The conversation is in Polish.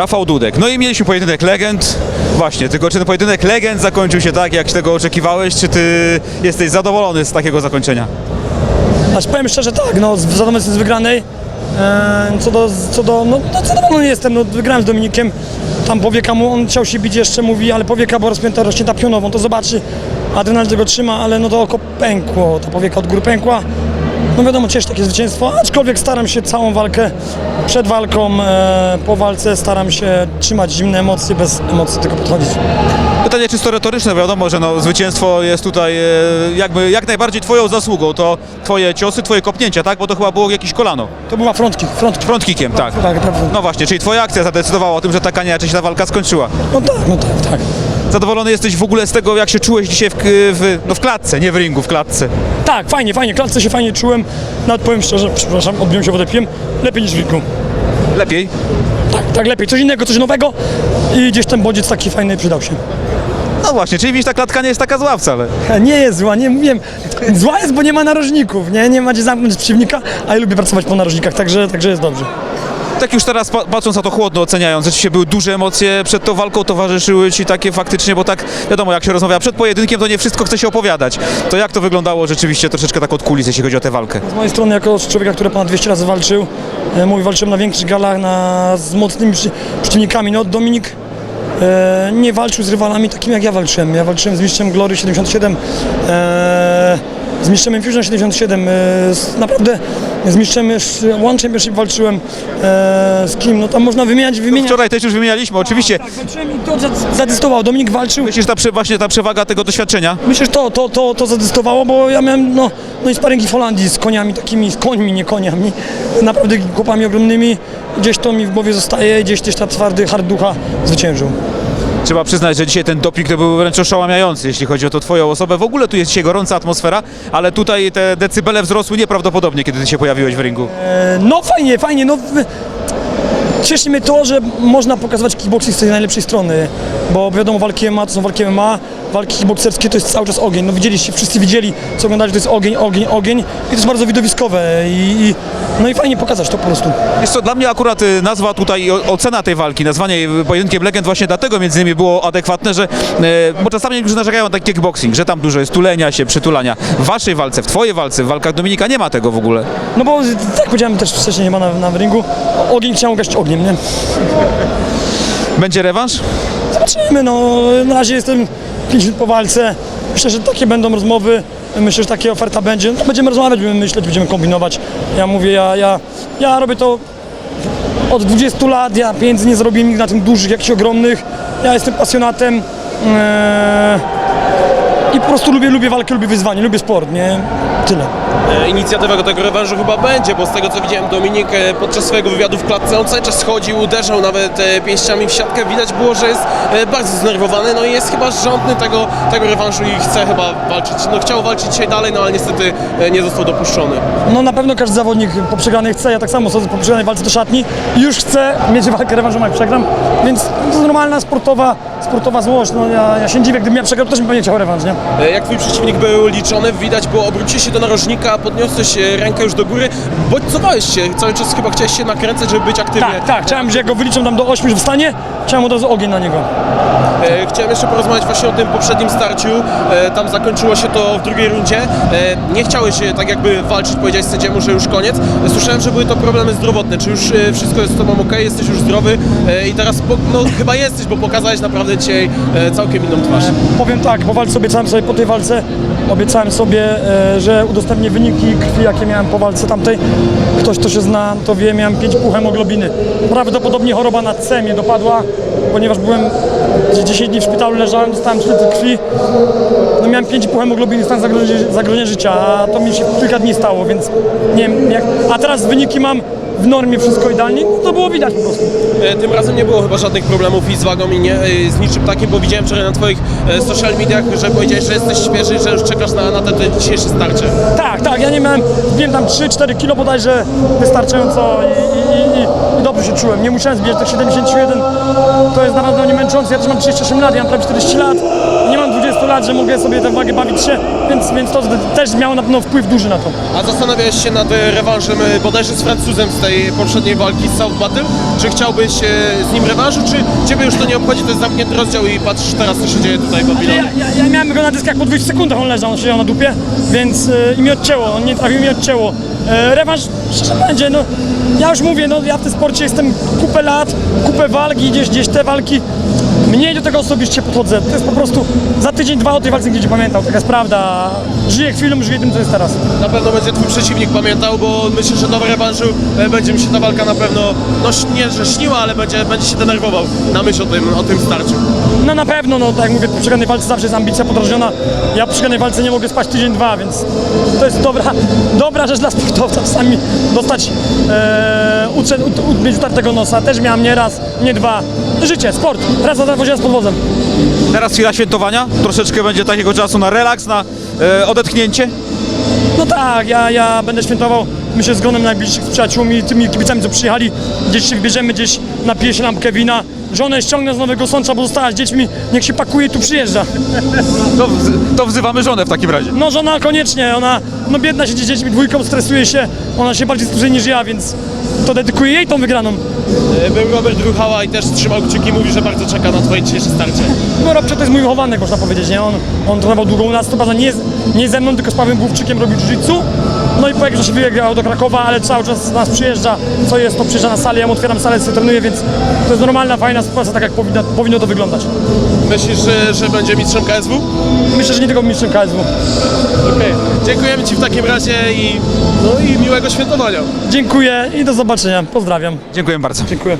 Rafał Dudek. No i mieliśmy pojedynek legend. Właśnie, tylko czy ten pojedynek legend zakończył się tak, jak tego oczekiwałeś? Czy ty jesteś zadowolony z takiego zakończenia? Aż powiem szczerze tak, no zadowolony jestem z wygranej. E, co do, co do, no, no zadowolony jestem, no wygrałem z Dominikiem. Tam powieka mu, on chciał się bić jeszcze, mówi, ale powieka była rozpięta, rozcięta pionową, to zobaczy. Adrenalin tego trzyma, ale no to oko pękło, ta powieka od góry pękła. No wiadomo, cieszy takie zwycięstwo, aczkolwiek staram się całą walkę, przed walką, e, po walce staram się trzymać zimne emocje, bez emocji tego podchodzić. Pytanie czysto retoryczne, wiadomo, że no, zwycięstwo jest tutaj e, jakby jak najbardziej twoją zasługą. To twoje ciosy, twoje kopnięcia, tak? Bo to chyba było jakieś kolano. To była frontkick, frontkick. Front kickiem, tak. Tak, prawda. No właśnie, czyli twoja akcja zadecydowała o tym, że taka nie inaczej się ta walka skończyła. No tak, no tak, tak. Zadowolony jesteś w ogóle z tego, jak się czułeś dzisiaj w, w, no w klatce, nie w ringu, w klatce. Tak, fajnie, fajnie, w klatce się fajnie czułem. Nawet powiem szczerze, przepraszam, odbiłem się wodę piłem, lepiej niż w ringu. Lepiej? Tak, tak, lepiej, coś innego, coś nowego i gdzieś ten bodziec taki fajny przydał się. No właśnie, czyli widzisz, ta klatka nie jest taka zła wcale. Nie jest zła, nie mówiłem, zła jest, bo nie ma narożników, nie, nie ma gdzie zamknąć przeciwnika, a ja lubię pracować po narożnikach, także, także jest dobrze. Tak już teraz pa- patrząc na to chłodno, oceniając, rzeczywiście były duże emocje przed tą walką, towarzyszyły ci takie faktycznie, bo tak wiadomo, jak się rozmawia przed pojedynkiem, to nie wszystko chce się opowiadać. To jak to wyglądało rzeczywiście troszeczkę tak od kulis, jeśli chodzi o tę walkę? Z mojej strony, jako człowieka, który ponad 200 razy walczył, e, mówię, walczyłem na większych galach, na, z mocnymi przy, przeciwnikami, no Dominik e, nie walczył z rywalami takimi jak ja walczyłem. Ja walczyłem z mistrzem Glory 77, e, z mistrzem Infusion 77, e, naprawdę z mistrzem One Championship walczyłem, e, z kim, no tam można wymieniać, wymieniać. Wczoraj też już wymienialiśmy, oczywiście. Tak, walczyłem i to zadecydowało. Dominik walczył. Myślisz, ta właśnie ta przewaga tego doświadczenia? Myślę, że to, to, to, to zadecydowało, bo ja miałem no, no i sparingi w Holandii z koniami takimi, z końmi, nie koniami, naprawdę chłopami ogromnymi. Gdzieś to mi w głowie zostaje, gdzieś też ta twardy hard ducha zwyciężył. Trzeba przyznać, że dzisiaj ten doping to był wręcz oszałamiający, jeśli chodzi o to twoją osobę. W ogóle tu jest dzisiaj gorąca atmosfera, ale tutaj te decybele wzrosły nieprawdopodobnie, kiedy ty się pojawiłeś w ringu. E, No fajnie, fajnie, no cieszy mnie to, że można pokazywać kickboxing z tej najlepszej strony, bo wiadomo, walki MMA to są walki MMA, walki kickbokserskie to jest cały czas ogień, no widzieliście, wszyscy widzieli, co oglądali, to jest ogień, ogień, ogień i to jest bardzo widowiskowe i, i no i fajnie pokazać to po prostu. Jest to dla mnie akurat y, nazwa tutaj, ocena tej walki, nazwanie jej pojedynkiem legend właśnie dlatego między innymi było adekwatne, że, e, bo czasami niektórzy narzekają na taki kickboxing, że tam dużo jest tulenia się, przytulania. W waszej walce, w twojej walce, w walkach Dominika nie ma tego w ogóle. No bo tak powiedziałem też wcześniej nie ma na, na ringu, ogień chciałem ugasić ogniem, nie? Będzie rewanż? Zobaczymy, no na razie jestem 5 minut po walce, myślę, że takie będą rozmowy, myślę, że taka oferta będzie, no, będziemy rozmawiać, będziemy myśleć, będziemy kombinować. Ja mówię, ja, ja, ja robię to od 20 lat, ja pieniędzy nie zrobiłem nigdy na tym dużych, jakichś ogromnych, ja jestem pasjonatem eee, i po prostu lubię, lubię walkę, lubię wyzwanie, lubię sport, nie? Tyle. E, Inicjatywa do tego rewanżu chyba będzie, bo z tego co widziałem Dominik podczas swojego wywiadu w klatce, on cały czas schodził, uderzał nawet e, pięściami w siatkę, widać było, że jest e, bardzo zdenerwowany, no i jest chyba żądny tego, tego rewanżu i chce chyba walczyć, no chciał walczyć dzisiaj dalej, no ale niestety nie został dopuszczony. No na pewno każdy zawodnik po przegranej chce, ja tak samo chodzę po przegranej walce do szatni. Już chcę mieć walkę rewanżową jak przegram, więc to jest normalna sportowa, sportowa złość, no ja, ja się dziwię, gdybym ja przegrał, to też bym pewnie chciał rewanż, nie? E, Jak twój przeciwnik był liczony, widać było, obróciłeś się do narożnika, podniosłeś e, rękę już do góry, bodźcowałeś się, cały czas chyba chciałeś się nakręcać, żeby być aktywnie. Tak, tak, chciałem, że jak go wyliczą tam do 8 już wstanie, chciałem od razu ogień na niego. E, Chciałem jeszcze porozmawiać właśnie o tym poprzednim starciu. Tam zakończyło się to w drugiej rundzie. Nie chciałeś tak jakby walczyć, powiedziałeś sędziemu, że już koniec. Słyszałem, że były to problemy zdrowotne. Czy już wszystko jest z tobą ok? Jesteś już zdrowy? I teraz no, chyba jesteś, bo pokazałeś naprawdę dzisiaj e, całkiem inną twarz. Powiem tak, po walce obiecałem sobie, po tej walce obiecałem sobie, e, że udostępnię wyniki krwi, jakie miałem po walce tamtej. Ktoś, kto się zna, to wie, miałem 5,5 hemoglobiny. Prawdopodobnie choroba na C mnie dopadła, ponieważ byłem gdzieś 10 dni w szpitalu, leżałem, dostałem 3 litry krwi. No miałem 5,5 hemoglobiny, stan zagrożenia, zagrożenia życia, a to mi się kilka dni stało, więc nie wiem jak... A teraz wyniki mam w normie, wszystko idealnie, no to było widać po prostu. E, Tym razem nie było chyba żadnych problemów i z wagą i nie, e, z niczym takim, bo widziałem wczoraj na twoich e, social mediach, że powiedziałeś, że jesteś świeży, że już czekasz na, na te, te dzisiejsze starcie. Tak, tak, ja nie miałem, wiem tam 3-4 kilo bodajże wystarczająco i, i, i, i dobrze się czułem. Nie musiałem zbierać tych 71, to jest naprawdę nie męczące. Ja też mam 38 lat, ja mam prawie 40 lat, nie mam 20 lat, że mogę sobie tę wagę bawić się, więc, więc to też miało na pewno wpływ duży na to. A zastanawiałeś się nad e, rewanżem e, bodajże z Francuzem z tej poprzedniej walki z South Battle? Czy chciałbyś e, z nim rewanżu, czy Ciebie już to nie obchodzi, to jest zamknięty rozdział i patrzysz teraz, co się dzieje tutaj w Ja, Babilonie? ja, ja miałem go na dyskach po 20 sekundach, on leżał, on siedział na dupie, więc y, i mi odcięło, on nie trafił mi odcięło. E, rewanż szczerze będzie, no ja już mówię, no ja w tym sporcie jestem kupę lat, kupę walki, gdzieś, gdzieś te walki, mniej do tego osobiście podchodzę, to jest po prostu za tydzień, dwa o tej walce będzie pamiętał, taka jest prawda, żyję chwilą, żyję tym, co jest teraz. Na pewno będzie Twój przeciwnik pamiętał, bo myślę, że do rewanżu e, będzie mi się ta walka na pewno, no nie, że śniła, ale będzie, będzie się denerwował na myśl o tym, o tym starciu. No na pewno, no tak jak mówię, po przegranej walce zawsze jest ambicja podrażniona. Ja po przegranej walce nie mogę spać tydzień, dwa, więc to jest dobra, dobra rzecz dla sportowca. Czasami dostać, e, utrze, ut, ut, mieć utartego nosa. Też miałem nie raz, nie dwa. Życie, sport. Raz na dwa z podwozem. Teraz chwila świętowania, troszeczkę będzie takiego czasu na relaks, na e, odetchnięcie. No tak, ja, ja będę świętował, myślę, z gronem najbliższych z przyjaciółmi, tymi kibicami, co przyjechali. Gdzieś się wybierzemy, gdzieś napije się lampkę wina. Żonę ściągnę z Nowego Sącza, bo została z dziećmi. Niech się pakuje i tu przyjeżdża. To, wz- to wzywamy żonę w takim razie. No żona koniecznie, ona no biedna siedzi z dziećmi dwójką, stresuje się, ona się bardziej stresuje niż ja, więc to dedykuję jej tą wygraną. E, Był Robert Ruchała i też trzymał kciuki, mówi, że bardzo czeka na Twoje dzisiejsze starcie. No Robcio to jest mój wychowanek, można powiedzieć, nie? On, on trenował długo u nas, to prawda nie, z- nie ze mną, tylko z Pawłem Główczykiem robił jiu-jitsu. No i po jakimś czasie wyjechał do Krakowa, ale cały czas nas przyjeżdża, co jest, to przyjeżdża na salę, ja mu otwieram salę, sobie trenuję, więc to jest normalna, fajna sytuacja, tak jak powinno, powinno to wyglądać. Myślisz, że, że będzie mistrzem KSW? Myślę, że nie tylko mistrzem KSW. Okej. Dziękujemy Ci w takim razie i, no i miłego świętowania. Dziękuję i do zobaczenia. Pozdrawiam. Dziękuję bardzo. Dziękuję.